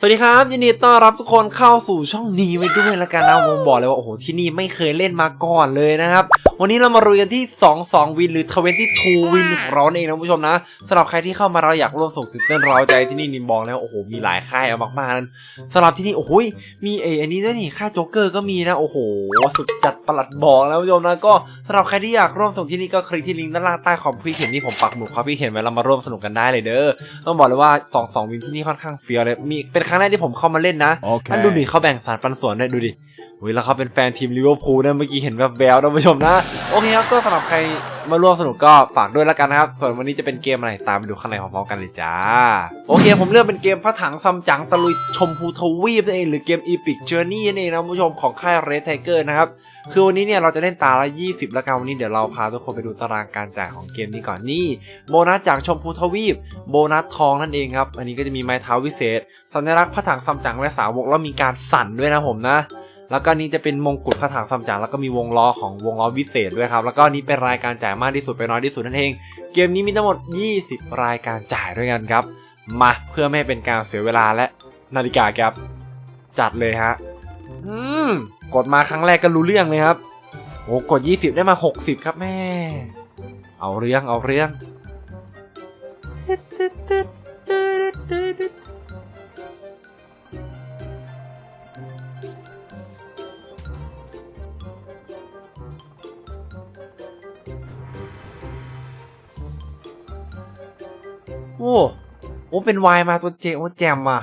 สวัสดีครับ ยินดีต้อนรับทุกคนเข้าสู่ช่องนี้ไว้ด้วยแล้วกันนะผมบอกเลยว่า โอ้โห ที่นี่ไม่เคยเล่นมาก่อนเลยนะครับ วันนี้เรามารุยกันที่ 22 วินหรือ22วินของเราเองนะคุณผู้ชมนะสำหรับใครที่เข้ามาเราอยากร่วมส่งตื่นเต้นร้าใจที่นี่นิมบอกแล้วโอ้โห มีหลายค่ายเอามากๆนั้นสำหรับที่นี่โอ้โหมีเออันนี้ด้วยนี่ค่ายโจ๊กเกอร์ก็มีนะโอ้โหสุดจัดประหลัดบอกนะคุณผู้ชมนะก็สำหรับใครที่อยากร่วมส่งที่นี่ก็คลิกที่ลิงก์ด้านล่างใต้คอมพิวเห็นที่ผมปักหมุดความคิดเห็นไว้เรามาร่วมสนุกกันได้เลยเด้อต้องบอกเลยว่าสองสองวินที่นี่ค่อนข้างเฟี้ยวเลยมีเป็นครั้งแรกที่ผมเข้ามาเล่นนะท่านดูดิเขาแบ่งสารปันส่วนได้ดูดิเฮ้ยแล้วเขาเป็นแฟนทีมลิเวอร์พูลนะเมื่อกี้เห็นแบบแววๆท่านผู้ชมนะ โอเคครับก็สำหรับใคร มาร่วมสนุกก็ฝากด้วยแล้วกันนะครับส่วนวันนี้จะเป็นเกมอะไรตามไปดูข้างในพร้อมๆกันเลยจ้า โอเค ผมเลือกเป็นเกมพระถังซัมจั๋งตะลุยชมพูทวีปนั่นเองหรือเกม Epic Journey นั่นเองนะคุณผู้ชมของค่าย Red Tiger นะครับคือวันนี้เนี่ยเราจะเล่นตาละ 20 แล้วกันวันนี้เดี๋ยวเราพาทุกคนไปดูตารางการจ่ายของเกมนี้ก่อนนี่โบนัสจากชมพูทวีป โบนัสทองนั่นเองครับ อันนี้ก็จะมีไม้เท้าวิเศษสัญลักษณ์พระถังซัมจั๋งและสาวกแล้วมีการสั่นด้วยนะผมนะ แล้วก็นี้จะเป็นมงกุฎพระถังซัมจั๋งแล้วก็มีวงล้อของวงล้อวิเศษด้วยครับ แล้วก็นี้เป็นรายการจ่ายมากที่สุดไปน้อยที่สุดนั่นเอง เกมนี้มีทั้งหมด 20 รายการจ่ายด้วยกันครับ มาเพื่อไม่ให้เป็นการเสียเวลาและนาฬิกาครับ จัดเลยฮะ อืม กดมาครั้งแรกก็รู้เรื่องเลยครับโอ้กด 20 ได้มา 60 ครับแม่ เอาเรื่องเอาเรื่อง โอ้โอ้เป็นวายมาตัวเจโอ้แจมว่ะ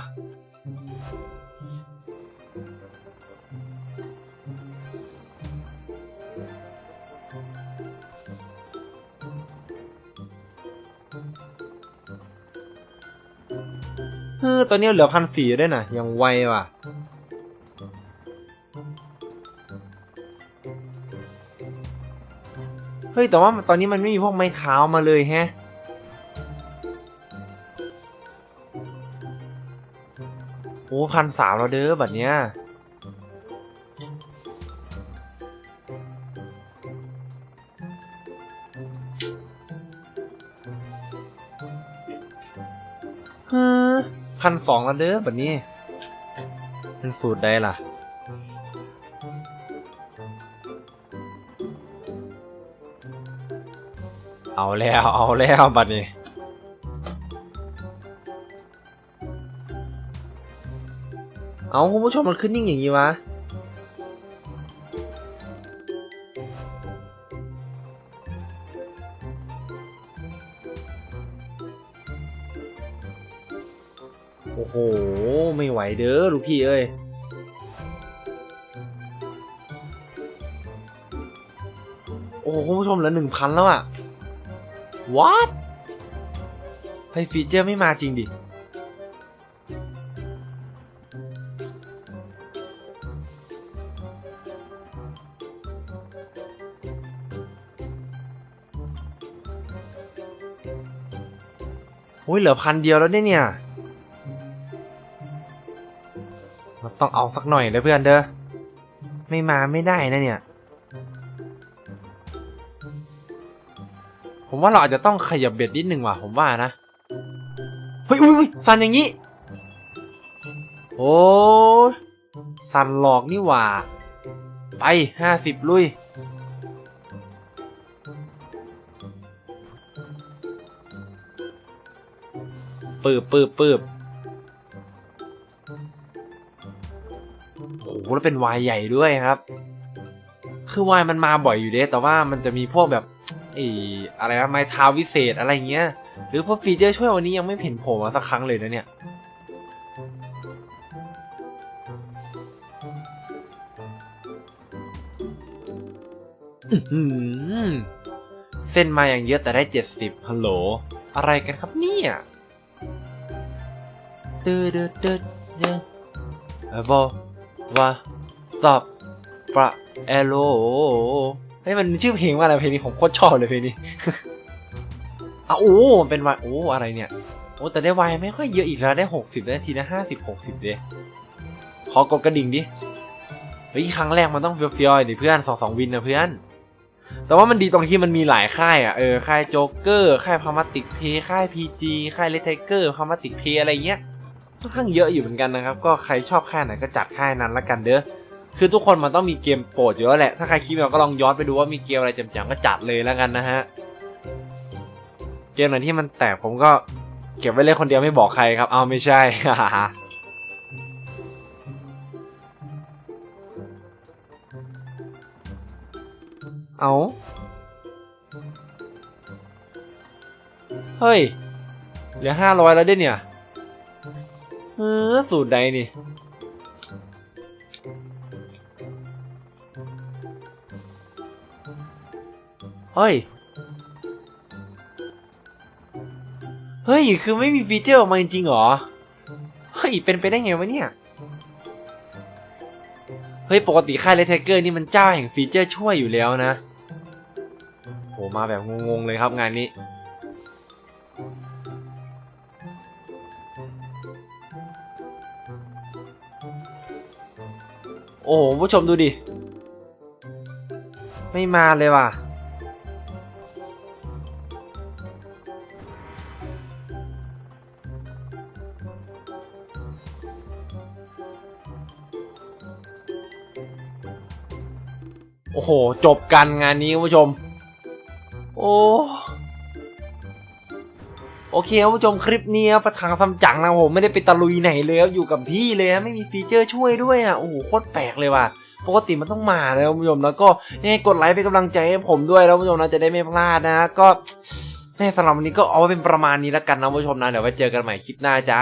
เออตอนนี้เหลือพันสี่ด้วยนะยังไวว่ะเฮ้ยแต่ว่าตอนนี้มันไม่มีพวกไม้เท้ามาเลยแฮะ อ้พันสามเราเด้อแบบเนี้ยฮะพันสองแล้วเด้อแบบนี้ เป็นสูตรได้ล่ะ เอาแล้ว เอาแล้วบัดนี้ เอาคุณผู้ชมมันขึ้นนิ่งอย่างนี้วะ โอ้โห ไม่ไหวเด้อลูกพี่เอ้ยโอ้โหคุณผู้ชมเหลือหนึ่งพันแล้วอะ what เฮ้ยฟีเจอร์ไม่มาจริงดิ โอ้ยเหลือพันเดียวแล้วเนี่ยเนี่ยเราต้องเอาสักหน่อยนะเพื่อนเด้อไม่มาไม่ได้นะเนี่ย ผมว่าเราอาจจะต้องขยับเบ็ดนิดหนึ่งว่ะผมว่านะ เฮ้ยอุ้ยสันอย่างนี้ โอ้ยสันหลอกนี่หว่า ไปห้าสิบลุย ปืบปืบปืบโอ้โหแล้วเป็นวายใหญ่ด้วยครับ คือวายมันมาบ่อยอยู่เด้แต่ว่ามันจะมีพวกแบบไอ้อะไรนะไม้เท้าวิเศษอะไรเงี้ย หรือพวกฟีเจอร์ช่วยวันนี้ยังไม่เห็นโผล่มาสักครั้งเลยนะเนี่ยเส้นมาอย่างเยอะแต่ได้เจ็ดสิบฮัลโหล อะไรกันครับเนี่ย ตืดตืดตืดตืดเอววาสต็อปปะเอโลเฮ้ยมันชื่อเพลงว่าอะไรเพลงนี้ผมโคตรชอบเลยเพลงนี้อ้าโอ้มันเป็นวายโอ้อะไรเนี่ยโอ้แต่ได้วายไม่ค่อยเยอะอีกแล้วได้หกสิบได้ทีละห้าสิบหกสิบเดขอกดกระดิ่งดิเฮ้ยครั้งแรกมันต้องเฟี้ยวๆดิเพื่อนสองสองวินนะเพื่อน แต่ว่ามันดีตรงที่มันมีหลายค่ายอะเออค่ายโจ๊กเกอร์ค่ายพามาติกเพย์ค่ายพีจีค่ายเลทเทเกอร์พามาติกเพย์อะไรเงี้ย ค่อนข้างเยอะอยู่เหมือนกันนะครับ ก็ใครชอบค่ายไหนก็จัดค่ายนั้นละกันเด้อคือทุกคนมันต้องมีเกมโปรดอยู่แล้วแหละ ถ้าใครคิดไม่ออกก็ลองย้อนไปดูว่ามีเกมอะไรจ่มๆก็จัดเลยแล้วกันนะฮะ เกมไหนที่มันแตกผมก็เก็บไว้เล่นคนเดียวไม่บอกใครครับ เอาไม่ใช่ เอา เฮ้ย เหลือห้าร้อยแล้วเด้เนี่ย เออสูตรใดนี่เฮ้ย เฮ้ย คือไม่มีฟีเจอร์ออกมาจริงเหรอ เฮ้ย เป็นไปได้ไงวะเนี่ย เฮ้ย ปกติค่ายเลทเกอร์นี่มันเจ้าแห่งฟีเจอร์ช่วยอยู่แล้วนะโหมาแบบงงๆเลยครับงานนี้ โอ้โหผู้ชมดูดิ ไม่มาเลยว่ะ โอ้โห จบกันงานนี้ผู้ชม โอ้ โอเคครับคุณผู้ชมคลิปนี้ประทังซัมจังนะผมไม่ได้ไปตะลุยไหนเลยครับอยู่กับพี่เลยไม่มีฟีเจอร์ช่วยด้วยอะโอ้โหโคตรแปลกเลยว่ะปกติมันต้องมาแล้วคุณผู้ชมแล้วก็ยังไงกดไลค์เป็นกำลังใจให้ผมด้วยแล้วคุณผู้ชมนะจะได้ไม่พลาดนะก็แม่สำหรับวันนี้ก็เอาไว้เป็นประมาณนี้แล้วกันนะคุณผู้ชมนะเดี๋ยวไว้เจอกันใหม่คลิปหน้าจ้า